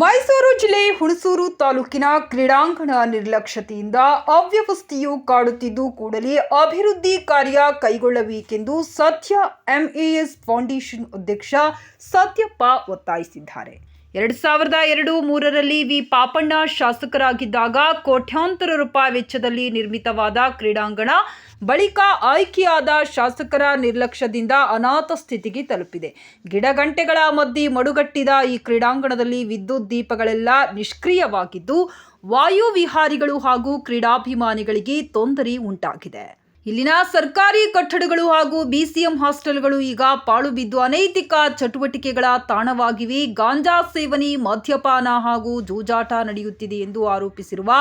ಮೈಸೂರು ಜಿಲ್ಲೆ ಹುಣಸೂರು ತಾಲೂಕಿನ ಕ್ರೀಡಾಂಗಣ ನಿರ್ಲಕ್ಷ್ಯತೆಯಿಂದ ಅವ್ಯವಸ್ಥೆಯು ಕಾಡುತ್ತಿದ್ದು ಕೂಡಲೇ ಅಭಿವೃದ್ಧಿ ಕಾರ್ಯ ಕೈಗೊಳ್ಳಬೇಕೆಂದು ಸತ್ಯ ಎಂಎಎಸ್ ಫೌಂಡೇಶನ್ ಅಧ್ಯಕ್ಷ ಸತ್ಯಪ್ಪ ಒತ್ತಾಯಿಸಿದ್ದಾರೆ. ಎರಡು ಸಾವಿರದ ಎರಡು ಮೂರರಲ್ಲಿ ವಿ ಪಾಪಣ್ಣ ಶಾಸಕರಾಗಿದ್ದಾಗ ಕೋಟ್ಯಾಂತರ ರೂಪಾಯಿ ವೆಚ್ಚದಲ್ಲಿ ನಿರ್ಮಿತವಾದ ಕ್ರೀಡಾಂಗಣ ಬಳಿಕ ಆಯ್ಕೆಯಾದ ಶಾಸಕರ ನಿರ್ಲಕ್ಷ್ಯದಿಂದ ಅನಾಥ ಸ್ಥಿತಿಗೆ ತಲುಪಿದೆ. ಗಿಡಗಂಟೆಗಳ ಮಧ್ಯೆ ಮಡುಗಟ್ಟಿದ ಈ ಕ್ರೀಡಾಂಗಣದಲ್ಲಿ ವಿದ್ಯುತ್ ದೀಪಗಳೆಲ್ಲ ನಿಷ್ಕ್ರಿಯವಾಗಿದ್ದು ವಾಯುವಿಹಾರಿಗಳು ಹಾಗೂ ಕ್ರೀಡಾಭಿಮಾನಿಗಳಿಗೆ ತೊಂದರೆ ಉಂಟಾಗಿದೆ. ಇಲ್ಲಿನ ಸರ್ಕಾರಿ ಕಟ್ಟಡಗಳು ಹಾಗೂ ಬಿಸಿಎಂ ಹಾಸ್ಟೆಲ್ಗಳು ಈಗ ಪಾಳು ಬಿದ್ದು ಅನೈತಿಕ ಚಟುವಟಿಕೆಗಳ ತಾಣವಾಗಿವೆ. ಗಾಂಜಾ ಸೇವನೆ, ಮದ್ಯಪಾನ ಹಾಗೂ ಜೂಜಾಟ ನಡೆಯುತ್ತಿದೆ ಎಂದು ಆರೋಪಿಸಿರುವ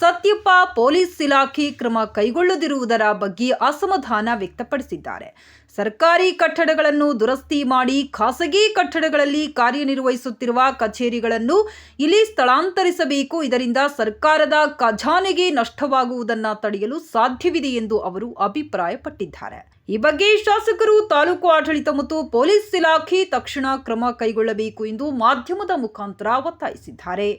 ಸತ್ಯಪ್ಪ ಪೊಲೀಸ್ ಇಲಾಖೆ ಕ್ರಮ ಕೈಗೊಳ್ಳದಿರುವುದರ ಬಗ್ಗೆ ಅಸಮಾಧಾನ ವ್ಯಕ್ತಪಡಿಸಿದ್ದಾರೆ. ಸರ್ಕಾರಿ ಕಟ್ಟಡಗಳನ್ನು ದುರಸ್ತಿ ಮಾಡಿ ಖಾಸಗಿ ಕಟ್ಟಡಗಳಲ್ಲಿ ಕಾರ್ಯನಿರ್ವಹಿಸುತ್ತಿರುವ ಕಚೇರಿಗಳನ್ನು ಇಲ್ಲಿ ಸ್ಥಳಾಂತರಿಸಬೇಕು. ಇದರಿಂದ ಸರ್ಕಾರದ ಖಜಾನೆಗೆ ನಷ್ಟವಾಗುವುದನ್ನು ತಡೆಯಲು ಸಾಧ್ಯವಿದೆ ಎಂದು ಅವರು ಅಭಿಪ್ರಾಯಪಟ್ಟಿದ್ದಾರೆ. ಈ ಬಗ್ಗೆ ಶಾಸಕರು ತಾಲೂಕು ಆಡಳಿತ ಮತ್ತು ಪೊಲೀಸ್ ಇಲಾಖೆ ತಕ್ಷಣ ಕ್ರಮ ಕೈಗೊಳ್ಳಬೇಕು ಎಂದು ಮಾಧ್ಯಮದ ಮುಖಾಂತರ ಒತ್ತಾಯಿಸಿದ್ದಾರೆ.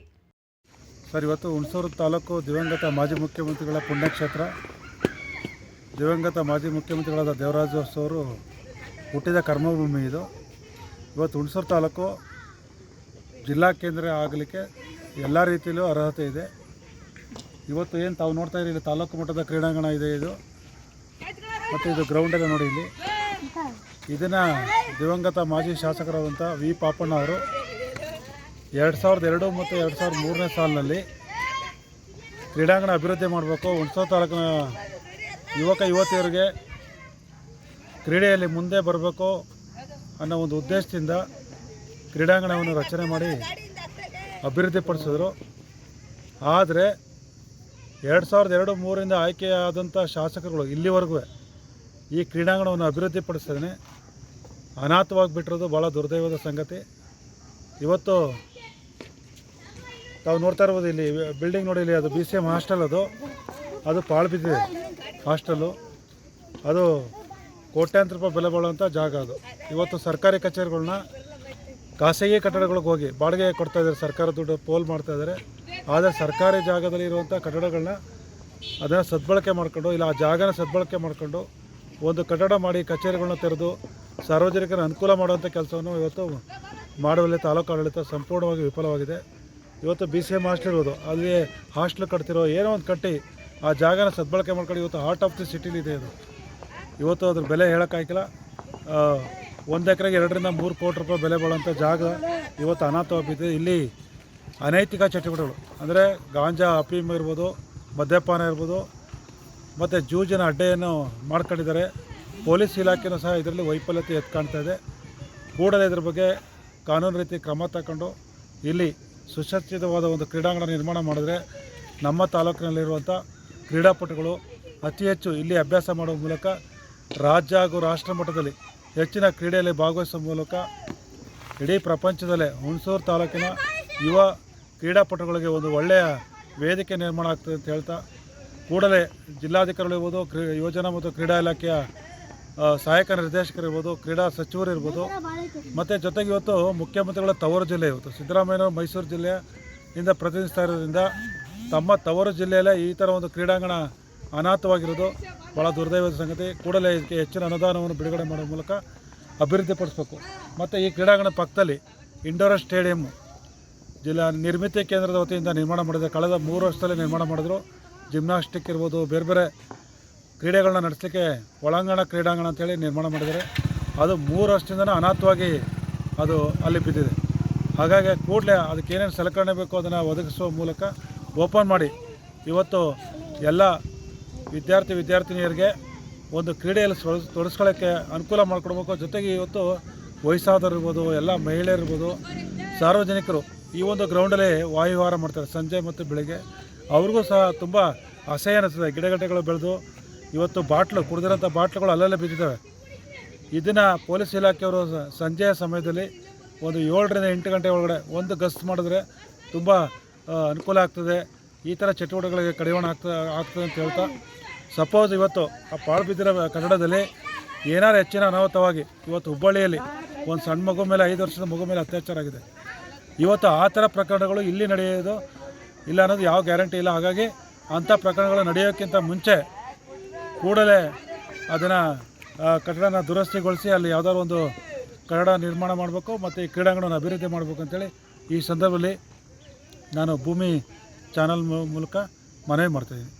ಸರ್, ಇವತ್ತು ಹುಣಸೂರು ತಾಲೂಕು ದಿವಂಗತ ಮಾಜಿ ಮುಖ್ಯಮಂತ್ರಿಗಳ ಪುಣ್ಯಕ್ಷೇತ್ರ ದಿವಂಗತ ಮಾಜಿ ಮುಖ್ಯಮಂತ್ರಿಗಳಾದ ದೇವರಾಜ ಅವರು ಹುಟ್ಟಿದ ಕರ್ಮಭೂಮಿ ಇದು. ಇವತ್ತು ಹುಣಸೂರು ತಾಲೂಕು ಜಿಲ್ಲಾ ಕೇಂದ್ರ ಆಗಲಿಕ್ಕೆ ಎಲ್ಲ ರೀತಿಯಲ್ಲೂ ಅರ್ಹತೆ ಇದೆ. ಇವತ್ತು ಏನು ತಾವು ನೋಡ್ತಾ ಇಲ್ಲಿ ತಾಲೂಕು ಮಟ್ಟದ ಕ್ರೀಡಾಂಗಣ ಇದೆ ಇದು. ಮತ್ತು ಇದು ಗ್ರೌಂಡ್ ಇದೆ ನೋಡಿ ಇಲ್ಲಿ. ಇದನ್ನು ದಿವಂಗತ ಮಾಜಿ ಶಾಸಕರಾದಂಥ ವಿ ಪಾಪಣ್ಣ ಅವರು ಎರಡು ಸಾವಿರದ ಎರಡು ಮತ್ತು ಎರಡು ಸಾವಿರದ ಮೂರನೇ ಸಾಲಿನಲ್ಲಿ ಕ್ರೀಡಾಂಗಣ ಅಭಿವೃದ್ಧಿ ಮಾಡಬೇಕು. ಹುಣಸೂರು ತಾಲೂಕಿನ ಯುವಕ ಯುವತಿಯರಿಗೆ ಕ್ರೀಡೆಯಲ್ಲಿ ಮುಂದೆ ಬರಬೇಕು ಅನ್ನೋ ಒಂದು ಉದ್ದೇಶದಿಂದ ಕ್ರೀಡಾಂಗಣವನ್ನು ರಚನೆ ಮಾಡಿ ಅಭಿವೃದ್ಧಿಪಡಿಸಿದ್ರು. ಆದರೆ ಎರಡು ಸಾವಿರದ ಎರಡು ಮೂರಿಂದ ಆಯ್ಕೆಯಾದಂಥ ಶಾಸಕರುಗಳು ಇಲ್ಲಿವರೆಗೂ ಈ ಕ್ರೀಡಾಂಗಣವನ್ನು ಅಭಿವೃದ್ಧಿಪಡಿಸಿದ್ರೆ ಅನಾಥವಾಗಿ ಬಿಟ್ಟಿರೋದು ಭಾಳ ದುರ್ದೈವದ ಸಂಗತಿ. ಇವತ್ತು ತಾವು ನೋಡ್ತಾ ಇರ್ಬೋದು ಇಲ್ಲಿ ಬಿಲ್ಡಿಂಗ್ ನೋಡಿ ಇಲ್ಲಿ ಅದು ಬಿ ಸಿ ಎಂ ಹಾಸ್ಟೆಲ್ ಅದು. ಅದು ಪಾಳು ಬಿದ್ದಿದೆ ಹಾಸ್ಟೆಲ್ಲು ಅದು ಕೋಟ್ಯಾಂತರ ರೂಪಾಯಿ ಬೆಲೆ ಬಾಳುವಂಥ ಜಾಗ ಅದು. ಇವತ್ತು ಸರ್ಕಾರಿ ಕಚೇರಿಗಳನ್ನ ಖಾಸಗಿ ಕಟ್ಟಡಗಳಿಗೆ ಹೋಗಿ ಬಾಡಿಗೆ ಕೊಡ್ತಾ ಇದ್ದಾರೆ. ಸರ್ಕಾರ ದುಡ್ಡು ಪೋಲ್ ಮಾಡ್ತಾ ಇದ್ದಾರೆ. ಆದರೆ ಸರ್ಕಾರಿ ಜಾಗದಲ್ಲಿ ಇರುವಂಥ ಕಟ್ಟಡಗಳನ್ನ ಅದನ್ನು ಸದ್ಬಳಕೆ ಮಾಡಿಕೊಂಡು, ಇಲ್ಲ ಆ ಜಾಗನ ಸದ್ಬಳಕೆ ಮಾಡಿಕೊಂಡು ಒಂದು ಕಟ್ಟಡ ಮಾಡಿ ಕಚೇರಿಗಳನ್ನ ತೆರೆದು ಸಾರ್ವಜನಿಕರ ಅನುಕೂಲ ಮಾಡುವಂಥ ಕೆಲಸವನ್ನು ಇವತ್ತು ಮಾಡುವಲ್ಲಿ ತಾಲೂಕು ಆಡಳಿತ ಸಂಪೂರ್ಣವಾಗಿ ವಿಫಲವಾಗಿದೆ. ಇವತ್ತು ಬಿ ಸಿ ಎಂ ಹಾಸ್ಟೆಲ್ ಇರೋದು. ಅಲ್ಲಿ ಹಾಸ್ಟೆಲ್ ಕಟ್ತಿರೋ ಏನೋ ಒಂದು ಕಟ್ಟಿ ಆ ಜಾಗನ ಸದ್ಬಳಕೆ ಮಾಡ್ಕೊಂಡು ಇವತ್ತು ಹಾರ್ಟ್ ಆಫ್ ದಿ ಸಿಟಿಲಿದೆ ಇದು ಇವತ್ತು ಅದ್ರ ಬೆಲೆ ಹೇಳೋಕ್ಕಾಗಿಲ್ಲ ಒಂದು ಎಕರೆಗೆ ಎರಡರಿಂದ ಮೂರು ಕೋಟಿ ರೂಪಾಯಿ ಬೆಲೆ ಬಾಳುವಂಥ ಜಾಗ ಇವತ್ತು ಅನಾಥವಾಗಿದೆ ಇಲ್ಲಿ ಅನೈತಿಕ ಚಟುವಟಿಕೆಗಳು. ಅಂದರೆ ಗಾಂಜಾ ಅಫೀಮ್ ಇರ್ಬೋದು, ಮದ್ಯಪಾನ ಇರ್ಬೋದು, ಮತ್ತು ಜೂಜಿನ ಅಡ್ಡೆಯನ್ನು ಮಾಡ್ಕೊಂಡಿದ್ದಾರೆ. ಪೊಲೀಸ್ ಇಲಾಖೆನೂ ಸಹ ಇದರಲ್ಲಿ ವೈಫಲ್ಯತೆ ಎತ್ತು ಕಾಣ್ತಾ ಇದೆ. ಕೂಡಲೇ ಇದ್ರ ಬಗ್ಗೆ ಕಾನೂನು ರೀತಿ ಕ್ರಮ ತಗೊಂಡು ಇಲ್ಲಿ ಸುಸಜ್ಜಿತವಾದ ಒಂದು ಕ್ರೀಡಾಂಗಣ ನಿರ್ಮಾಣ ಮಾಡಿದ್ರೆ ನಮ್ಮ ತಾಲೂಕಿನಲ್ಲಿರುವಂಥ ಕ್ರೀಡಾಪಟುಗಳು ಅತಿ ಹೆಚ್ಚು ಇಲ್ಲಿ ಅಭ್ಯಾಸ ಮಾಡುವ ಮೂಲಕ ರಾಜ್ಯ ಹಾಗೂ ರಾಷ್ಟ್ರ ಮಟ್ಟದಲ್ಲಿ ಹೆಚ್ಚಿನ ಕ್ರೀಡೆಯಲ್ಲಿ ಭಾಗವಹಿಸುವ ಮೂಲಕ ಇಡೀ ಪ್ರಪಂಚದಲ್ಲೇ ಹುಣಸೂರು ತಾಲೂಕಿನ ಯುವ ಕ್ರೀಡಾಪಟುಗಳಿಗೆ ಒಂದು ಒಳ್ಳೆಯ ವೇದಿಕೆ ನಿರ್ಮಾಣ ಆಗ್ತದೆ ಅಂತ ಹೇಳ್ತಾ ಕೂಡಲೇ ಜಿಲ್ಲಾಧಿಕಾರಿಗಳಿರ್ಬೋದು ಕ್ರೀ ಯೋಜನಾ ಮತ್ತು ಕ್ರೀಡಾ ಇಲಾಖೆಯ ಸಹಾಯಕ ನಿರ್ದೇಶಕರಿರ್ಬೋದು ಕ್ರೀಡಾ ಸಚಿವರು ಇರ್ಬೋದು, ಮತ್ತು ಜೊತೆಗೆ ಇವತ್ತು ಮುಖ್ಯಮಂತ್ರಿಗಳ ತವರು ಜಿಲ್ಲೆ ಇವತ್ತು. ಸಿದ್ದರಾಮಯ್ಯನವರು ಮೈಸೂರು ಜಿಲ್ಲೆಯಿಂದ ಪ್ರತಿನಿಧಿಸ್ತಾ ಇರೋದ್ರಿಂದ ತಮ್ಮ ತವರು ಜಿಲ್ಲೆಯಲ್ಲೇ ಈ ಥರ ಒಂದು ಕ್ರೀಡಾಂಗಣ ಅನಾಥವಾಗಿರೋದು ಭಾಳ ದುರ್ದೈವದ ಸಂಗತಿ. ಕೂಡಲೇ ಇದಕ್ಕೆ ಹೆಚ್ಚಿನ ಅನುದಾನವನ್ನು ಬಿಡುಗಡೆ ಮಾಡುವ ಮೂಲಕ ಅಭಿವೃದ್ಧಿಪಡಿಸಬೇಕು. ಮತ್ತು ಈ ಕ್ರೀಡಾಂಗಣ ಪಕ್ಕದಲ್ಲಿ ಇಂಡೋರ್ ಸ್ಟೇಡಿಯಂ ಜಿಲ್ಲಾ ನಿರ್ಮಿತಿ ಕೇಂದ್ರದ ವತಿಯಿಂದ ನಿರ್ಮಾಣ ಮಾಡಿದೆ ಕಳೆದ ಮೂರು ವರ್ಷದಲ್ಲಿ ನಿರ್ಮಾಣ ಮಾಡಿದ್ರು. ಜಿಮ್ನಾಸ್ಟಿಕ್ ಇರ್ಬೋದು, ಬೇರೆ ಬೇರೆ ಕ್ರೀಡೆಗಳನ್ನ ನಡೆಸಲಿಕ್ಕೆ ಒಳಾಂಗಣ ಕ್ರೀಡಾಂಗಣ ಅಂತೇಳಿ ನಿರ್ಮಾಣ ಮಾಡಿದ್ದಾರೆ. ಅದು ಮೂರು ವರ್ಷದಿಂದನೂ ಅನಾಥವಾಗಿ ಅದು ಅಲ್ಲಿ ಬಿದ್ದಿದೆ. ಹಾಗಾಗಿ ಕೂಡಲೇ ಅದಕ್ಕೆ ಏನೇನು ಸಲಕರಣೆ ಬೇಕೋ ಅದನ್ನು ಒದಗಿಸುವ ಮೂಲಕ ಓಪನ್ ಮಾಡಿ. ಇವತ್ತು ಎಲ್ಲ ವಿದ್ಯಾರ್ಥಿ ವಿದ್ಯಾರ್ಥಿನಿಯರಿಗೆ ಒಂದು ಕ್ರೀಡೆಯಲ್ಲಿ ತೊಡಸ್ ತೊಡಸ್ಕೊಳ್ಳೋಕ್ಕೆ ಅನುಕೂಲ ಮಾಡಿಕೊಡ್ಬೇಕು. ಜೊತೆಗೆ ಇವತ್ತು ವಯಸ್ಸಾದವರು ಇರ್ಬೋದು, ಎಲ್ಲ ಮಹಿಳೆಯರಿರ್ಬೋದು ಸಾರ್ವಜನಿಕರು ಈ ಒಂದು ಗ್ರೌಂಡಲ್ಲಿ ವಾಯುವಾರ ಮಾಡ್ತಾರೆ. ಸಂಜೆ ಮತ್ತು ಬೆಳಗ್ಗೆ. ಅವ್ರಿಗೂ ಸಹ ತುಂಬ ಅಸಹ್ಯ ಅನಿಸ್ತದೆ ಗಿಡಗಂಟೆಗಳು ಬೆಳೆದು ಇವತ್ತು ಬಾಟ್ಲು, ಕುಡಿದಿರೋಂಥ ಬಾಟ್ಲುಗಳು ಅಲ್ಲಲ್ಲೇ ಬಿದ್ದಿದ್ದಾವೆ. ಇದನ್ನು ಪೊಲೀಸ್ ಇಲಾಖೆಯವರು ಸಂಜೆಯ ಸಮಯದಲ್ಲಿ ಒಂದು ಏಳರಿಂದ ಎಂಟು ಗಂಟೆ ಒಳಗಡೆ ಒಂದು ಗಸ್ತು ಮಾಡಿದ್ರೆ ತುಂಬ ಅನುಕೂಲ ಆಗ್ತದೆ. ಈ ಥರ ಚಟುವಟಿಕೆಗಳಿಗೆ ಕಡಿವಾಣ ಆಗ್ತದೆ ಆಗ್ತದೆ ಅಂತ ಹೇಳ್ತಾ ಸಪೋಸ್ ಇವತ್ತು ಆ ಪಾಳು ಬಿದ್ದಿರೋ ಕನ್ನಡದಲ್ಲಿ ಏನಾರು ಹೆಚ್ಚಿನ ಅನಾಹುತವಾಗಿ ಇವತ್ತು ಹುಬ್ಬಳ್ಳಿಯಲ್ಲಿ ಒಂದು ಸಣ್ಣ ಮಗು ಮೇಲೆ ಐದು ವರ್ಷದ ಮಗು ಮೇಲೆ ಅತ್ಯಾಚಾರ ಆಗಿದೆ. ಇವತ್ತು ಆ ಥರ ಪ್ರಕರಣಗಳು ಇಲ್ಲಿ ನಡೆಯೋದು ಇಲ್ಲ ಅನ್ನೋದು ಯಾವ ಗ್ಯಾರಂಟಿ ಇಲ್ಲ. ಹಾಗಾಗಿ ಅಂಥ ಪ್ರಕರಣಗಳು ನಡೆಯೋಕ್ಕಿಂತ ಮುಂಚೆ ಕೂಡಲೇ ಅದನ್ನು ಕಟ್ಟಡನ ದುರಸ್ತಿಗೊಳಿಸಿ ಅಲ್ಲಿ ಯಾವುದಾದ್ರು ಒಂದು ಕಟ್ಟಡ ನಿರ್ಮಾಣ ಮಾಡಬೇಕು ಮತ್ತು ಈ ಕ್ರೀಡಾಂಗಣವನ್ನು ಅಭಿವೃದ್ಧಿ ಮಾಡಬೇಕು ಅಂತೇಳಿ ಈ ಸಂದರ್ಭದಲ್ಲಿ ನಾನು ಭೂಮಿ ಚಾನಲ್ ಮೂಲಕ ಮನವಿ ಮಾಡ್ತಾಯಿದ್ದೀನಿ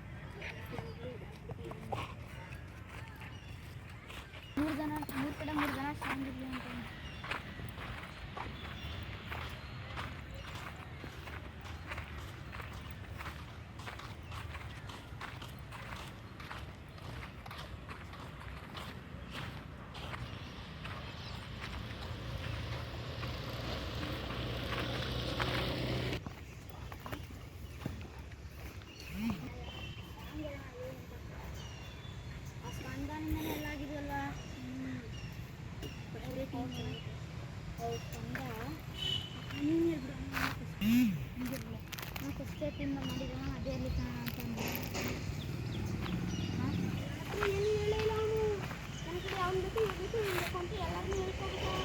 ಎಚ್ಚೆತ್ತಿಂದ ಮಾಡಿದವ ಅದೇ ಅಲ್ಲಿ ಕಾಣ ಅಂತಂದು ಏನು ಹೇಳಿಲ್ಲ ಅವನು? ನನ್ನ ಕಡೆ ಅವ್ನ ಜೊತೆ ಇರ್ಬೇಕು ಇರ್ಬೇಕು